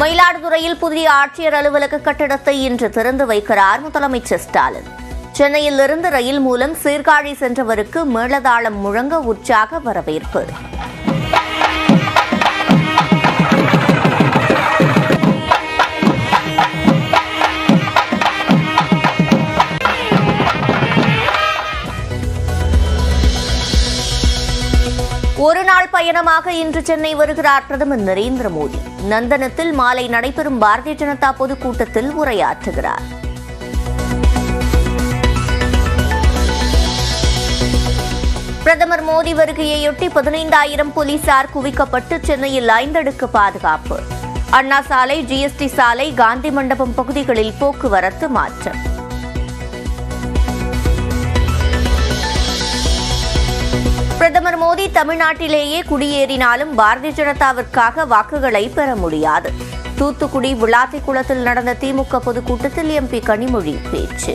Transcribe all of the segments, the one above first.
மயிலாடுதுறையில் புதிய ஆட்சியர் அலுவலக கட்டடத்தை இன்று திறந்து வைக்கிறார் முதலமைச்சர் ஸ்டாலின். சென்னையிலிருந்து ரயில் மூலம் சீர்காழி சென்றவருக்கு மேளதாளம் முழங்க உற்சாக வரவேற்பு. ஒரு நாள் பயணமாக இன்று சென்னை வருகிறார் பிரதமர் நரேந்திர மோடி. நந்தனத்தில் மாலை நடைபெறும் பாரதிய ஜனதா பொதுக்கூட்டத்தில் உரையாற்றுகிறார். பிரதமர் மோடி வருகையையொட்டி பதினைந்தாயிரம் போலீசார் குவிக்கப்பட்டு சென்னையில் ஐந்தடுக்கு பாதுகாப்பு. அண்ணா சாலை ஜிஎஸ்டி சாலை காந்தி மண்டபம் பகுதிகளில் போக்குவரத்து மாற்றம். பிரதமர் மோடி தமிழ்நாட்டிலேயே குடியேறினாலும் பாரதிய ஜனதாவிற்காக வாக்குகளை பெற முடியாது. தூத்துக்குடி விளாத்திக்குளத்தில் நடந்த திமுக பொதுக்கூட்டத்தில் எம்பி கனிமொழி பேச்சு.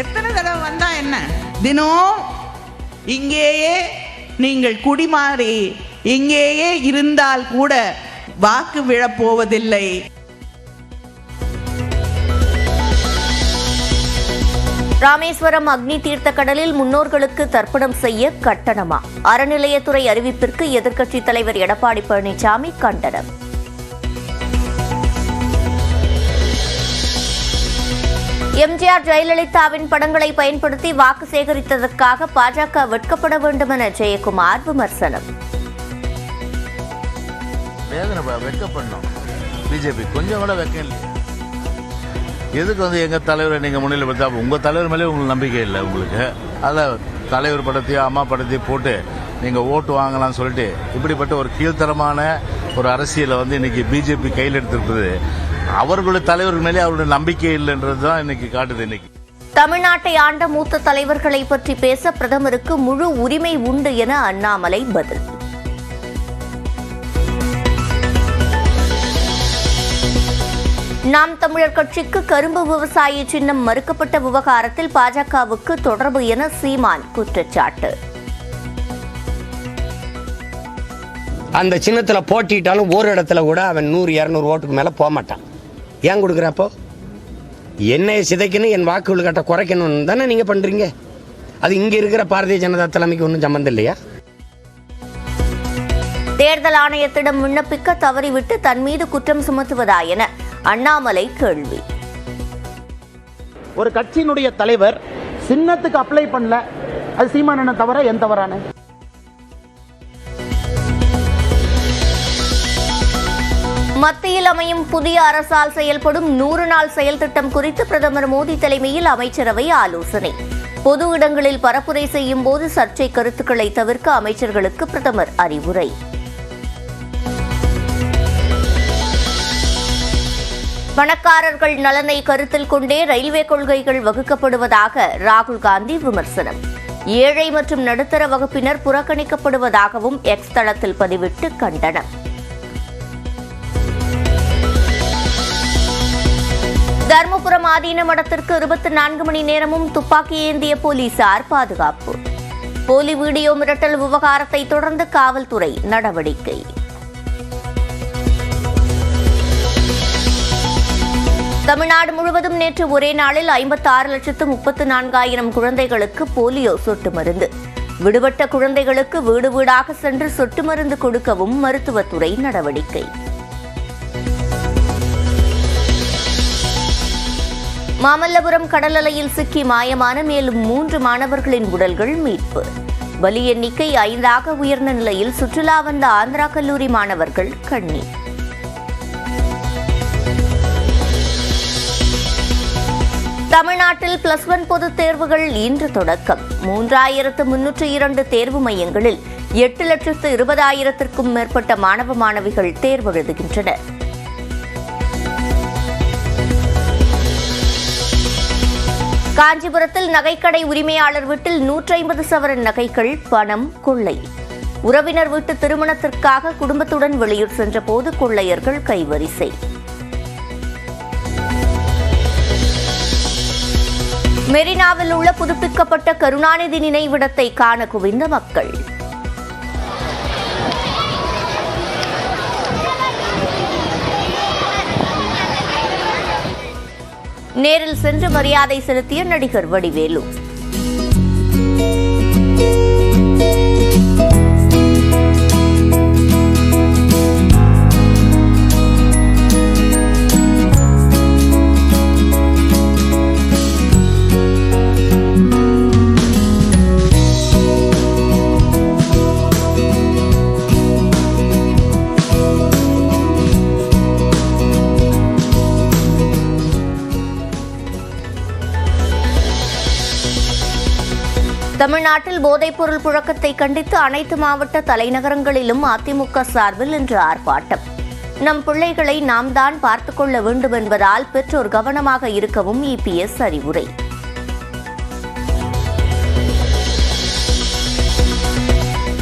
எத்தனை தடவை வந்தா என்ன? தினம் இங்கேயே நீங்கள் குடிமாறி இங்கேயே இருந்தால் கூட வாக்கு விழப்போவதில்லை. ராமேஸ்வரம் அக்னி தீர்த்த கடலில் முன்னோர்களுக்கு தர்ப்பணம் செய்ய கட்டணமா? அறநிலையத்துறை அறிவிப்பிற்கு எதிர்க்கட்சித் தலைவர் எடப்பாடி பழனிசாமி கண்டனம். எம்ஜிஆர் ஜெயலலிதாவின் படங்களை பயன்படுத்தி வாக்கு சேகரித்ததற்காக பாஜக வெட்கப்பட வேண்டும் என ஜெயக்குமார் விமர்சனம். வேதனை வெக்கப்படணும் பிஜேபி கொஞ்சம் கூட வெக்கம் இல்லையா. எதுக்கு வந்து எங்கள் தலைவரை நீங்கள் முன்னிலைப்படுத்தா உங்கள் தலைவர் மேலே உங்களுக்கு நம்பிக்கை இல்லை உங்களுக்கு. அதில் தலைவர் படத்தையோ அம்மா படத்தையோ போட்டு நீங்கள் ஓட்டு வாங்கலாம்னு சொல்லிட்டு இப்படிப்பட்ட ஒரு கீழ்த்தரமான ஒரு அரசியலை வந்து இன்னைக்கு பிஜேபி கையில் எடுத்திருக்குது அவர்களுடைய தலைவர் மேலே அவருடைய நம்பிக்கை இல்லைன்றது தான் இன்னைக்கு காட்டுது இன்னைக்கு. தமிழ்நாட்டை ஆண்ட மூத்த தலைவர்களை பற்றி பேச பிரதமருக்கு முழு உரிமை உண்டு என அண்ணாமலை பதில். நாம் தமிழர் கட்சிக்கு கரும்பு விவசாய சின்னம் மறுக்கப்பட்ட விவகாரத்தில் பாஜகவுக்கு தொடர்பு என சீமான் குற்றச்சாட்டு. அந்த சின்னத்தில் போட்டிட்டாலும் ஒரு இடத்துல கூட அவன் நூறு இரநூறு ஓட்டுக்கு மேலே போக மாட்டான். ஏன் கொடுக்குறப்போ என்னை சிதைக்கணும் என் வாக்குகள் கட்ட குறைக்கணும்னு தானே நீங்கள் பண்ணுறீங்க அது இங்கே இருக்கிற பாரதிய ஜனதா தலைமைக்கு ஒன்றும் சம்மந்தம் இல்லையா? தேர்தல் ஆணையத்திடம் விண்ணப்பிக்க தவறிவிட்டு தன் மீது குற்றம் சுமத்துவதா என அண்ணாமலை கேள்வி. ஒரு கட்சியினுடைய தலைவர் சின்னத்துக்கு அப்ளை பண்ணல. அது சீமானன தவிர என் தவறான? மத்தியில் அமையும் புதிய அரசால் செயல்படும் நூறு நாள் செயல் திட்டம் குறித்து பிரதமர் மோடி தலைமையில் அமைச்சரவை ஆலோசனை. பொது இடங்களில் பரப்புரை செய்யும் போது சர்ச்சை கருத்துக்களை தவிர்க்க அமைச்சர்களுக்கு பிரதமர் அறிவுரை. பணக்காரர்கள் நலனை கருத்தில் கொண்டே ரயில்வே கொள்கைகள் வகுக்கப்படுவதாக ராகுல் காந்தி விமர்சனம். ஏழை மற்றும் நடுத்தர வகுப்பினர் புறக்கணிக்கப்படுவதாகவும் எக்ஸ் தளத்தில் பதிவிட்டு கண்டனம். தருமபுரம் ஆதீன மடத்திற்கு இருபத்தி நான்கு மணி நேரமும் துப்பாக்கி ஏந்திய போலீசார் பாதுகாப்பு. போலி வீடியோ மிரட்டல் விவகாரத்தை தொடர்ந்து காவல்துறை நடவடிக்கை. தமிழ்நாடு முழுவதும் நேற்று ஒரே நாளில் ஐம்பத்தாறு லட்சத்து முப்பத்து நான்காயிரம் குழந்தைகளுக்கு போலியோ சொட்டு மருந்து. விடுபட்ட குழந்தைகளுக்கு வீடு வீடாக சென்று சொட்டு மருந்து கொடுக்கவும் மருத்துவத்துறை நடவடிக்கை. மாமல்லபுரம் கடல் அலையில் சிக்கி மாயமான மேலும் மூன்று மாணவர்களின் உடல்கள் மீட்பு. பலி எண்ணிக்கை ஐந்தாக உயர்ந்த நிலையில் சுற்றுலா வந்த ஆந்திரா கல்லூரி மாணவர்கள் கண்ணீர். தமிழ்நாட்டில் பிளஸ் ஒன் பொதுத் தேர்வுகள் இன்று தொடக்கம். மூன்றாயிரத்து முன்னூற்று இரண்டு தேர்வு மையங்களில் எட்டு லட்சத்து இருபதாயிரத்திற்கும் மேற்பட்ட மாணவ மாணவிகள் தேர்வு எழுதுகின்றனர். காஞ்சிபுரத்தில் நகைக்கடை உரிமையாளர் வீட்டில் நூற்றி ஐம்பது சவரன் நகைகள் பணம் கொள்ளை. உறவினர் வீட்டு திருமணத்திற்காக குடும்பத்துடன் வெளியூர் சென்றபோது கொள்ளையர்கள் கைவரிசை. மெரினாவில் உள்ள புதுப்பிக்கப்பட்ட கருணாநிதி நினைவிடத்தை காண குவிந்த மக்கள். நேரில் சென்று மரியாதை செலுத்திய நடிகர் வடிவேலு. தமிழ்நாட்டில் போதைப்பொருள் புழக்கத்தை கண்டித்து அனைத்து மாவட்ட தலைநகரங்களிலும் அதிமுக சார்பில் இன்று ஆர்ப்பாட்டம். நம் பிள்ளைகளை நாம் தான் பார்த்துக் கொள்ள வேண்டும் என்பதால் பெற்றோர் கவனமாக இருக்கவும் இபிஎஸ் அறிவுரை.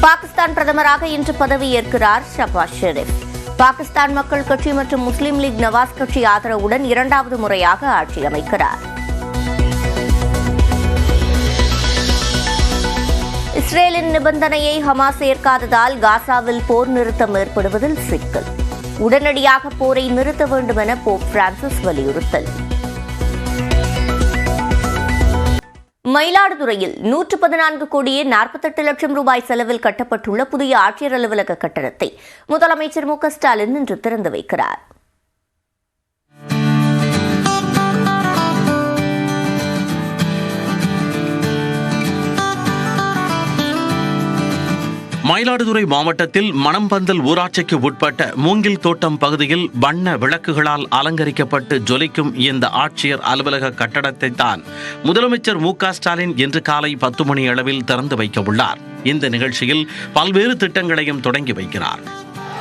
பாகிஸ்தான் பிரதமராக இன்று பதவியேற்கிறார் ஷபாஸ் ஷெரீப். பாகிஸ்தான் மக்கள் கட்சி மற்றும் முஸ்லிம் லீக் நவாஸ் கட்சி ஆதரவுடன் இரண்டாவது முறையாக ஆட்சி அமைக்கிறார். இஸ்ரேலின் நிபந்தனையை ஹமாஸ் ஏற்காததால் காசாவில் போர் நிறுத்தம் ஏற்படுவதில் சிக்கல். உடனடியாக போரை நிறுத்த வேண்டும் என போப் பிரான்சிஸ் வலியுறுத்தல். மயிலாடுதுறையில் நூற்று பதினான்கு கோடியே நாற்பத்தெட்டு லட்சம் ரூபாய் செலவில் கட்டப்பட்டுள்ள புதிய ஆட்சியர் அலுவலக கட்டடத்தை முதலமைச்சர் மு க ஸ்டாலின் இன்று திறந்து வைக்கிறார். மயிலாடுதுறை மாவட்டத்தில் மணம்பந்தல் ஊராட்சிக்கு உட்பட்ட மூங்கில் தோட்டம் பகுதியில் வண்ண விளக்குகளால் அலங்கரிக்கப்பட்டு ஜொலிக்கும் இந்த ஆட்சியர் அலுவலக கட்டடத்தை தான் முதலமைச்சர் மு ஸ்டாலின் இன்று காலை பத்து மணி அளவில் திறந்து வைக்க உள்ளார். இந்த நிகழ்ச்சியில் பல்வேறு திட்டங்களையும் தொடங்கி வைக்கிறார்.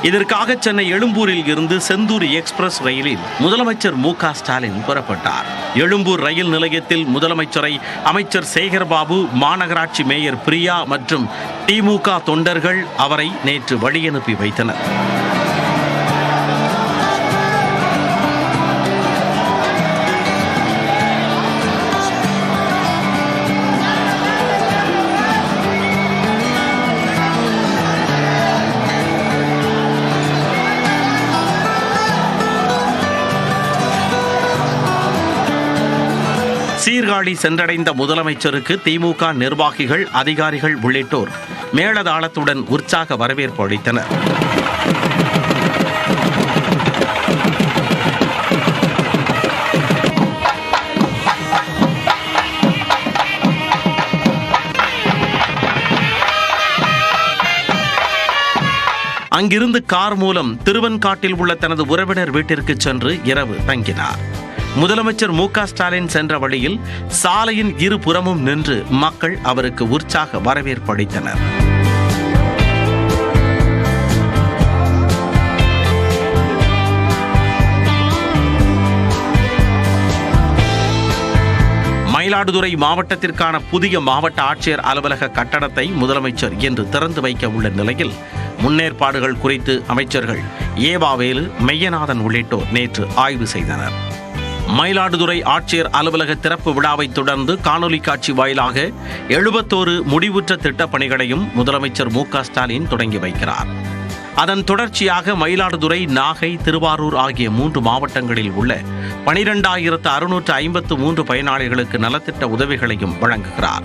இதற்காக சென்னை எழும்பூரில் இருந்து செந்தூர் எக்ஸ்பிரஸ் ரயிலில் முதலமைச்சர் மு க ஸ்டாலின் புறப்பட்டார். எழும்பூர் ரயில் நிலையத்தில் முதலமைச்சரை அமைச்சர் சேகர்பாபு மாநகராட்சி மேயர் பிரியா மற்றும் திமுக தொண்டர்கள் அவரை நேற்று வழியனுப்பி வைத்தனர். சீர்காழி சென்றடைந்த முதலமைச்சருக்கு திமுக நிர்வாகிகள் அதிகாரிகள் உள்ளிட்டோர் மேளதாளத்துடன் உற்சாக வரவேற்பு அளித்தனர். அங்கிருந்து கார் மூலம் திருவன்காட்டில் உள்ள தனது உறவினர் வீட்டிற்கு சென்று இரவு தங்கினார். முதலமைச்சர் மு ஸ்டாலின் சென்ற வழியில் சாலையின் இருபுறமும் நின்று மக்கள் அவருக்கு உற்சாக வரவேற்பு அளித்தனர் மயிலாடுதுறை மாவட்டத்திற்கான புதிய மாவட்ட ஆட்சியர் அலுவலக கட்டடத்தை முதலமைச்சர் இன்று திறந்து வைக்க உள்ள நிலையில் முன்னேற்பாடுகள் குறித்து அமைச்சர்கள் ஏவாவேலு மெய்யநாதன் உள்ளிட்டோர் நேற்று ஆய்வு செய்தனர். மயிலாடுதுறை ஆட்சியர் அலுவலக திறப்பு விழாவை தொடர்ந்து காணொலி காட்சி வாயிலாக எழுபத்தோரு முடிவுற்ற திட்டப் பணிகளையும் முதலமைச்சர் மு ஸ்டாலின் தொடங்கி வைக்கிறார். அதன் தொடர்ச்சியாக மயிலாடுதுறை நாகை திருவாரூர் ஆகிய மூன்று மாவட்டங்களில் உள்ள பனிரெண்டாயிரத்து அறுநூற்று ஐம்பத்து மூன்று பயனாளிகளுக்கு நலத்திட்ட உதவிகளையும் வழங்குகிறார்.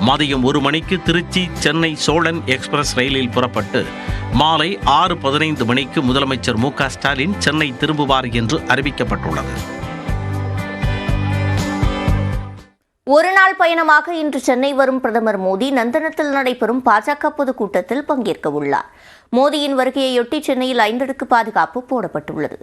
மதியம் ஒரு மணிக்கு திருச்சி சென்னை சோழன் எக்ஸ்பிரஸ் ரயிலில் புறப்பட்டு மாலை ஆறு பதினைந்து மணிக்கு முதலமைச்சர் மு ஸ்டாலின் சென்னை திரும்புவார் என்று அறிவிக்கப்பட்டுள்ளது. ஒருநாள் பயணமாக இன்று சென்னை வரும் பிரதமர் மோடி நந்தனத்தில் நடைபெறும் பாஜக பொதுக்கூட்டத்தில் பங்கேற்க உள்ளார் மோடியின் வருகையையொட்டி சென்னையில் ஐந்தடுக்கு பாதுகாப்பு போடப்பட்டுள்ளது.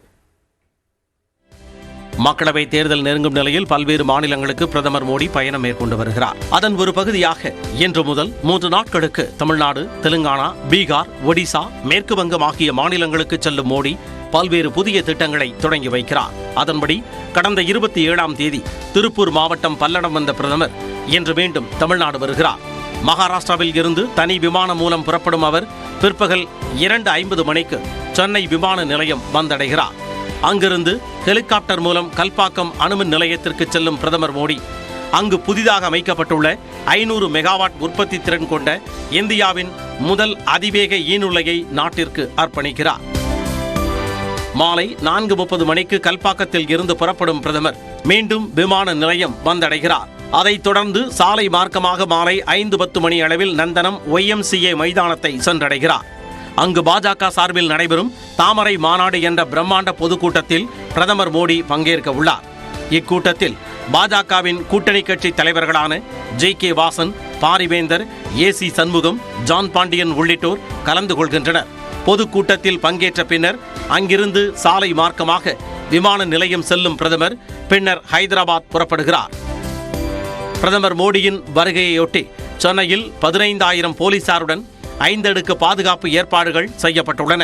மக்களவை தேர்தல் நெருங்கும் நிலையில் பல்வேறு மாநிலங்களுக்கு பிரதமர் மோடி பயணம் மேற்கொண்டு வருகிறார். அதன் ஒரு பகுதியாக இன்று முதல் மூன்று நாட்களுக்கு தமிழ்நாடு தெலுங்கானா பீகார் ஒடிசா மேற்கு வங்கம் ஆகிய மாநிலங்களுக்கு செல்லும் மோடி பல்வேறு புதிய திட்டங்களை தொடங்கி வைக்கிறார். அதன்படி கடந்த இருபத்தி ஏழாம் தேதி திருப்பூர் மாவட்டம் பல்லடம் வந்த பிரதமர் இன்று மீண்டும் தமிழ்நாடு வருகிறார். மகாராஷ்டிராவில் இருந்து தனி விமானம் மூலம் புறப்படும் அவர் பிற்பகல் இரண்டு ஐம்பது மணிக்கு சென்னை விமான நிலையம் வந்தடைகிறார். அங்கிருந்து ஹெலிகாப்டர் மூலம் கல்பாக்கம் அணுமின் நிலையத்திற்கு செல்லும் பிரதமர் மோடி. அங்கு புதிதாக அமைக்கப்பட்டுள்ள ஐநூறு மெகாவாட் உற்பத்தி திறன் கொண்ட இந்தியாவின் முதல் அதிவேக ஈனுலையை நாட்டிற்கு அர்ப்பணிக்கிறார். மாலை நான்கு முப்பது மணிக்கு கல்பாக்கத்தில் இருந்து புறப்படும் பிரதமர் மீண்டும் விமான நிலையம் வந்தடைகிறார். அதைத் தொடர்ந்து சாலை மார்க்கமாக மாலை ஐந்து பத்து மணி அளவில் நந்தனம் ஒய்எம்சிஏ மைதானத்தை சென்றடைகிறார். அங்கு பாஜக சார்பில் நடைபெறும் தாமரை மாநாடு என்ற பிரம்மாண்ட பொதுக்கூட்டத்தில் பிரதமர் மோடி பங்கேற்க உள்ளார். இக்கூட்டத்தில் பாஜகவின் கூட்டணி கட்சி தலைவர்களான J K Vasan Parivendhar A C Shanmugam John Pandian உள்ளிட்டோர் கலந்து கொள்கின்றனர். பொதுக்கூட்டத்தில் பங்கேற்ற பின்னர் அங்கிருந்து சாலை மார்க்கமாக விமான நிலையம் செல்லும் பிரதமர் பின்னர் ஹைதராபாத் புறப்படுகிறார். பிரதமர் மோடியின் வருகையொட்டி சென்னையில் பதினைந்தாயிரம் போலீசாருடன் ஐந்தடுக்கு பாதுகாப்பு ஏற்பாடுகள் செய்யப்பட்டுள்ளன.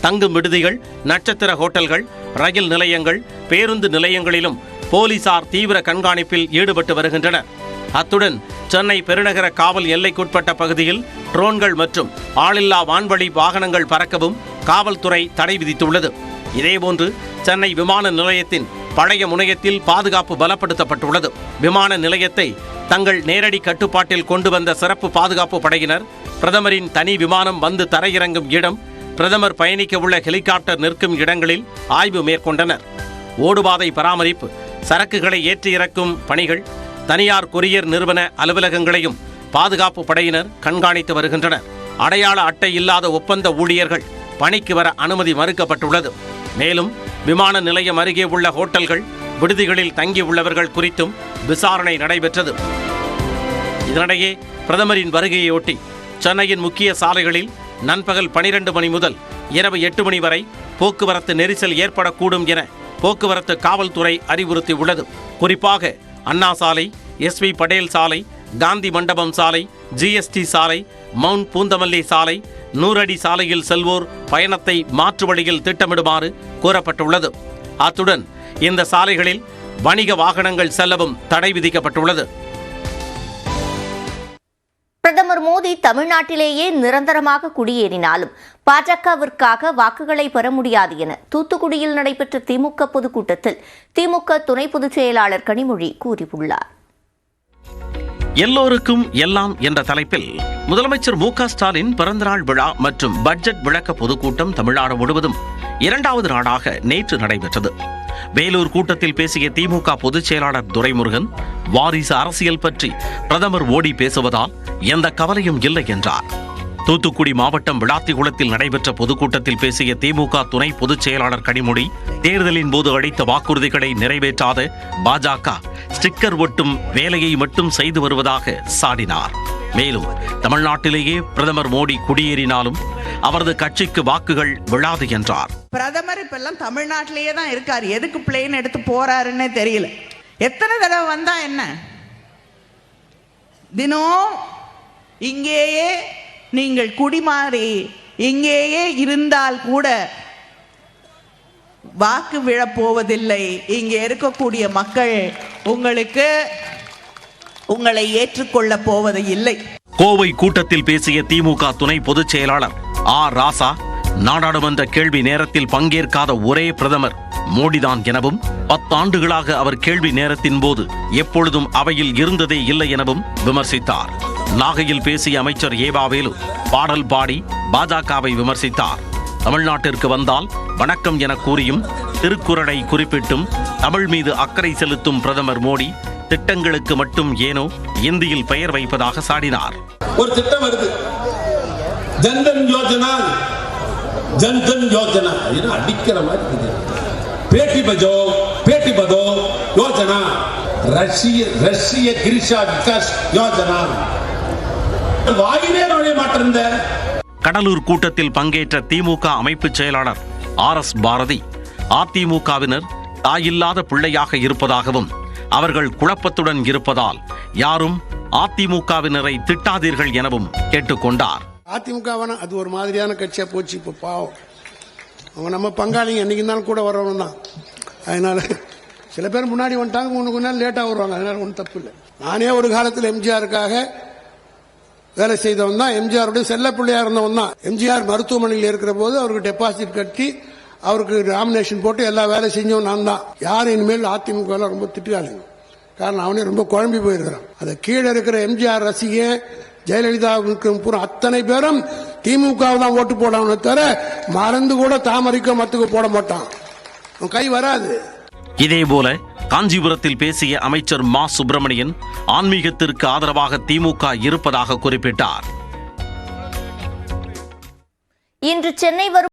தங்கும் விடுதிகள் நட்சத்திர ஹோட்டல்கள் ரயில் நிலையங்கள் பேருந்து நிலையங்களிலும் போலீசார் தீவிர கண்காணிப்பில் ஈடுபட்டு வருகின்றனர். அத்துடன் சென்னை பெருநகர காவல் எல்லைக்குட்பட்ட பகுதியில் ட்ரோன்கள் மற்றும் ஆளில்லா வான்வழி வாகனங்கள் பறக்கவும் காவல்துறை தடை விதித்துள்ளது. இதேபோன்று சென்னை விமான நிலையத்தின் பழைய முனையத்தில் பாதுகாப்பு பலப்படுத்தப்பட்டுள்ளது. விமான நிலையத்தை தங்கள் நேரடி கட்டுப்பாட்டில் கொண்டு வந்த சிறப்பு பாதுகாப்பு படையினர் பிரதமரின் தனி விமானம் வந்து தரையிறங்கும் இடம் பிரதமர் பயணிக்க உள்ள ஹெலிகாப்டர் நிற்கும் இடங்களில் ஆய்வு மேற்கொண்டனர். ஓடுபாதை பராமரிப்பு சரக்குகளை ஏற்றி இறக்கும் பணிகள் தனியார் கொரியர் நிறுவன அலுவலகங்களையும் பாதுகாப்பு படையினர் கண்காணித்து வருகின்றனர். அடையாள அட்டை இல்லாத ஒப்பந்த ஊழியர்கள் பணிக்கு வர அனுமதி மறுக்கப்பட்டுள்ளது. மேலும் விமான நிலையம் அருகே உள்ள ஹோட்டல்கள் விடுதிகளில் தங்கியுள்ளவர்கள் குறித்தும் விசாரணை நடைபெற்றது. இதனிடையே பிரதமரின் வருகையொட்டி சென்னையின் முக்கிய சாலைகளில் நண்பகல் பனிரெண்டு மணி முதல் இரவு எட்டு மணி வரை போக்குவரத்து நெரிசல் ஏற்படக்கூடும் என போக்குவரத்து காவல்துறை அறிவுறுத்தியுள்ளது. குறிப்பாக அண்ணா சாலை எஸ்வி படேல் சாலை காந்தி மண்டபம் சாலை ஜிஎஸ்டி சாலை மவுண்ட் பூந்தமல்லி சாலை நூறடி சாலையில் செல்வோர் பயணத்தை மாற்று வழியில் திட்டமிடுமாறு கூறப்பட்டுள்ளது அத்துடன் இந்த சாலைகளில் வணிக வாகனங்கள் செல்லவும் தடை விதிக்கப்பட்டுள்ளது. பிரதமர் மோடி தமிழ்நாட்டிலேயே நிரந்தரமாக குடியேறினாலும் பாஜகவிற்காக வாக்குகளை பெற முடியாது என தூத்துக்குடியில் நடைபெற்ற திமுக பொதுக்கூட்டத்தில் திமுக துணை பொதுச் செயலாளர் கனிமொழி கூறியுள்ளார். எல்லோருக்கும் எல்லாம் என்ற தலைப்பில் முதலமைச்சர் மு க ஸ்டாலின் பிறந்தநாள் விழா மற்றும் பட்ஜெட் விளக்க பொதுக்கூட்டம் தமிழ்நாடு முழுவதும் இரண்டாவது நாளாக நேற்று நடைபெற்றது. வேலூர் கூட்டத்தில் பேசிய திமுக பொதுச் செயலாளர் துரைமுருகன் வாரிசு அரசியல் பற்றி பிரதமர் மோடி பேசுவதால் எந்த கவலையும் இல்லை என்றார். தூத்துக்குடி மாவட்டம் விளாத்திகுளத்தில் நடைபெற்ற பொதுக்கூட்டத்தில் பேசிய திமுக துணை பொதுச் செயலாளர் கனிமொழி தேர்தலின் போது அளித்த வாக்குறுதிகளை நிறைவேற்றாத பாஜக ஸ்டிக்கர் ஒட்டும் வேலையை மட்டும் செய்து வருவதாக சாடினார். மேலும் தமிழ்நாட்டிலேயே பிரதமர் மோடி குடியேறினாலும் அவரது கட்சிக்கு வாக்குகள் விழாது என்றார். பிரதமர் இப்பெல்லாம் தமிழ்நாட்டிலேயே தான் இருக்கார். எதுக்கு பிளேன் எடுத்து போறாருன்னே தெரியல. எத்தனை தடவை வந்தா என்ன? தினம் இங்கேயே நீங்கள் குடிமாறி இங்கேயே இருந்தால் கூட வாக்கு விழப்போவதில்லை இங்கே இருக்கக்கூடிய மக்கள் உங்களுக்கு உங்களை ஏற்றுக்கொள்ள போவது இல்லை. கோவை கூட்டத்தில் பேசிய திமுக துணை பொதுச் செயலாளர் ஆர் ராசா நாடாளுமன்ற கேள்வி நேரத்தில் பங்கேற்காத ஒரே பிரதமர் மோடிதான் எனவும் பத்தாண்டுகளாக அவர் கேள்வி நேரத்தின் போது எப்பொழுதும் அவையில் இருந்ததே இல்லை எனவும் விமர்சித்தார். நாகையில் பேசிய அமைச்சர் ஏவாவேலு பாடல் பாடி பாஜகவை விமர்சித்தார். தமிழ்நாட்டிற்கு வந்தால் வணக்கம் என கூறியும் திருக்குறளை குறிப்பிட்டும் தமிழ் மீது அக்கறை செலுத்தும் பிரதமர் மோடி திட்டங்களுக்கு மட்டும் ஏனோ இந்தியில் பெயர் வைப்பதாக சாடினார். ஒரு திட்டம் வருது. ஜன்தன் யோஜனா ஜன்தன் யோஜனா. இது அடிக்கிற மாதிரி இருக்குது பேட்டி பஜோ பேட்டி பதோ யோஜனா. ரஷ்ய ரஷ்ய கிரிஷா விகாஸ் யோஜனா. வாயிலே நுழைய மாட்டிருந்த. கடலூர் கூட்டத்தில் பங்கேற்ற திமுக அமைப்பு செயலாளர் ஆர் எஸ் பாரதி அதிமுகவினர் தாயில்லாத பிள்ளையாக இருப்பதாகவும் அவர்கள் குழப்பத்துடன் இருப்பதால் யாரும் அதிமுகவினரை திட்டாதீர்கள் எனவும் கேட்டுக்கொண்டார். அதிமுக வேணாம் அது ஒரு மாதிரியான கட்சியா போச்சு இப்போ பாவம். அவங்க நம்ம பங்காளிங்க என்னைக்கு இருந்தாலும் கூட வரவங்க தான். அதனால சில பேர் முன்னாடி வந்துட்டாங்க ஒன்று கொஞ்ச நாள் லேட்டாக வருவாங்க. அதனால ஒன்றும் தப்பு இல்லை. நானே ஒரு காலத்தில் எம்ஜிஆருக்காக வேலை செய்தவன் தான். எம்ஜிஆருடைய செல்ல பிள்ளையா இருந்தவன் தான். எம்ஜிஆர் மருத்துவமனையில் இருக்கிற போது அவருக்கு டெபாசிட் கட்டி அவருக்கு நாமினேஷன் போட்டு எல்லா வேலை செஞ்சவன் நான் தான். யார் இனிமேல் அதிமுக ரொம்ப திட்டுறாங்க காரணம் அவனே ரொம்ப குழம்பி போயிருக்கிறான். அதை கீழே இருக்கிற எம்ஜிஆர் ரசிகன் ஜெயலலிதாவுக்கு அத்தனை பேரும் திமுகவை தான் ஓட்டு போடாம தவிர மறந்து கூட தாமரைக்கோ மத்துக்கு போட மாட்டான். கை வராது. இதேபோல காஞ்சிபுரத்தில் பேசிய அமைச்சர் மா சுப்பிரமணியன் ஆன்மீகத்திற்கு ஆதரவாக திமுக இருப்பதாக குறிப்பிட்டார். இன்று சென்னை வரும்